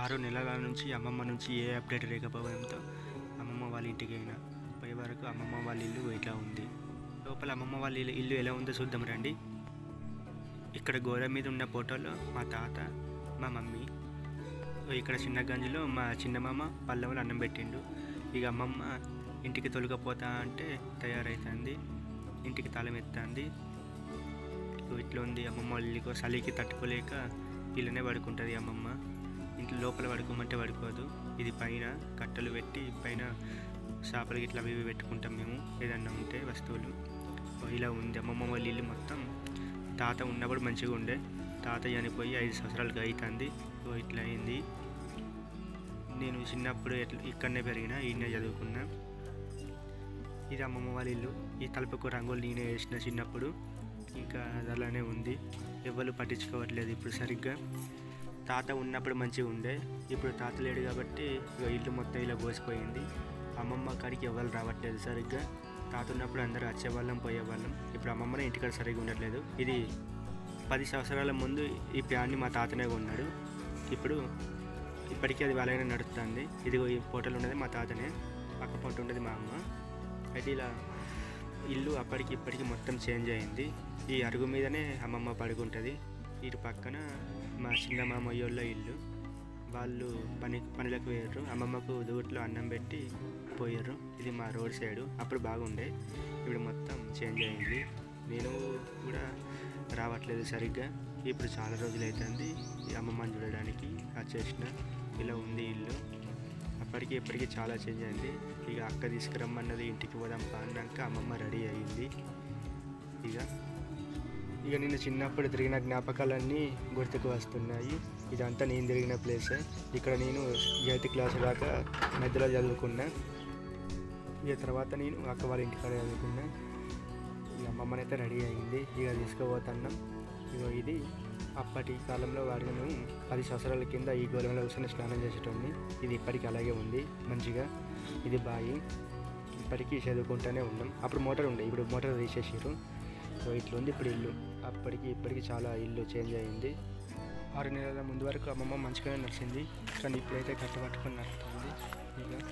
ఆరు నెలల నుంచి అమ్మమ్మ నుంచి ఏ అప్డేట్ లేకపోవడంతో అమ్మమ్మ వాళ్ళ ఇంటికి అయినా పోయే వరకు అమ్మమ్మ వాళ్ళ ఇల్లు ఇట్లా ఉంది? లోపల అమ్మమ్మ వాళ్ళ ఇల్లు ఇల్లు ఎలా ఉందో చూద్దాం రండి. ఇక్కడ గోడ మీద ఉన్న ఫోటోలో మా తాత మా మమ్మీ ఇక్కడ చిన్న గంజిలో మా చిన్నమామ పల్లవులు అన్నం పెట్టిండు. ఇక అమ్మమ్మ ఇంటికి తొలగపోతా అంటే తయారవుతుంది ఇంటికి తాళం ఎత్తుంది. ఇట్లా ఉంది అమ్మమ్మ వాళ్ళకి చలికి తట్టుకోలేక ఇల్లునే పడుకుంటుంది అమ్మమ్మ. ఇంట్లో లోపల పడుకోమంటే పడుకోదు. ఇది పైన కట్టెలు పెట్టి పైన చేపలు ఇట్లా అవి ఇవి పెట్టుకుంటాం మేము ఏదన్నా ఉంటే వస్తువులు. ఓ ఇలా ఉంది. అమ్మమ్మ వాళ్ళ ఇల్లు మొత్తం తాత ఉన్నప్పుడు మంచిగా ఉండే. తాత చనిపోయి ఐదు సంవత్సరాలకి అవుతుంది ఓ ఇట్లా అయింది. నేను చిన్నప్పుడు ఎట్లా ఇక్కడనే పెరిగిన ఈయనే చదువుకున్నా. ఇది అమ్మమ్మ వాళ్ళ ఇల్లు. ఈ తలుపుకు రంగులు నేనే వేసిన చిన్నప్పుడు. ఇంకా అది అలానే ఉంది. ఎవరు పట్టించుకోవట్లేదు ఇప్పుడు సరిగ్గా. తాత ఉన్నప్పుడు మంచిగా ఉండే. ఇప్పుడు తాత లేడు కాబట్టి ఇక ఇల్లు మొత్తం ఇలా కోసిపోయింది అమ్మమ్మ కాడికి ఎవరు రావట్లేదు సరిగ్గా. తాత ఉన్నప్పుడు అందరూ వచ్చేవాళ్ళం పోయేవాళ్ళం. ఇప్పుడు అమ్మమ్మనే ఇంటికాడ సరిగ్గా ఉండట్లేదు. ఇది పది సంవత్సరాల ముందు ఈ ప్యాన్ని మా తాతనే కొన్నాడు. ఇప్పుడు ఇప్పటికీ అది వాళ్ళైనా నడుస్తుంది. ఇది ఈ ఫోటోలు ఉన్నది మా తాతనే పక్క పొంట ఉండేది మా అమ్మ. అయితే ఇలా ఇల్లు అప్పటికి ఇప్పటికి మొత్తం చేంజ్ అయింది. ఈ అరుగు మీదనే అమ్మమ్మ పడుకుంటుంది. ఇటు పక్కన మా చిన్న మామయ్యోళ్ళ ఇల్లు. వాళ్ళు పని పనులకు పోయారు అమ్మమ్మకు దూట్లో అన్నం పెట్టి పోయారు ఇది మా రోడ్ సైడు. అప్పుడు బాగుండే. ఇప్పుడు మొత్తం చేంజ్ అయింది. నేను కూడా రావట్లేదు సరిగ్గా. ఇప్పుడు చాలా రోజులు అవుతుంది అమ్మమ్మని చూడడానికి వచ్చేసిన ఇలా ఉంది ఇల్లు. అప్పటికి ఇప్పటికీ చాలా చేంజ్ అయింది. ఇక అక్క తీసుకురమ్మన్నది ఇంటికి పోదాం పా అన్నాక అమ్మమ్మ రెడీ అయింది ఇక ఇక నేను చిన్నప్పుడు తిరిగిన జ్ఞాపకాలన్నీ గుర్తుకు వస్తున్నాయి. ఇదంతా నేను తిరిగిన ప్లేసే ఇక్కడ నేను ఎయిత్ క్లాస్ దాకా మధ్యలో చదువుకున్నా. ఇక తర్వాత నేను అక్క వాళ్ళ ఇంటికాడ చదువుకున్నా. ఇక అమ్మమ్మని అయితే రెడీ అయింది. ఇక తీసుకుపోతున్నాం. ఇగో ఇది అప్పటి కాలంలో వాడిన పది సంవత్సరాల కింద ఈ గోళంలో కూర్చొని స్నానం చేసేటోడిని. ఇది ఇప్పటికీ అలాగే ఉంది. మంచిగా ఇది బాయి. ఇప్పటికీ చదువుకుంటూనే ఉన్నాం. అప్పుడు మోటార్ ఉండే. ఇప్పుడు మోటార్ తీసేసారు సో ఇట్లా ఉంది ఇప్పుడు ఇల్లు. అప్పటికి ఇప్పటికి చాలా ఇల్లు చేంజ్ అయింది. ఆరు నెలల ముందు వరకు అమ్మమ్మ మంచిగానే నడిచింది. కానీ ఇప్పుడైతే కట్టబట్టుకొని నడుస్తుంది. ఇక